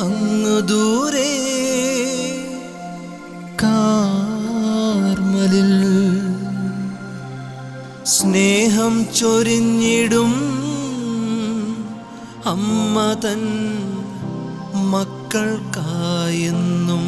അങ്ങ് ദൂരെ കാർമലിൽ സ്നേഹം ചൊരിഞ്ഞിടും അമ്മ തൻ മക്കൾക്കായെന്നും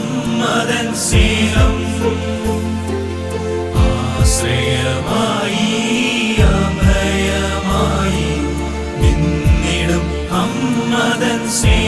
മുഹമ്മദൻ സ്നേഹം ആശ്രയമായി അഭയമായി നിന്നിടും അമ്മദൻ സ്നേഹം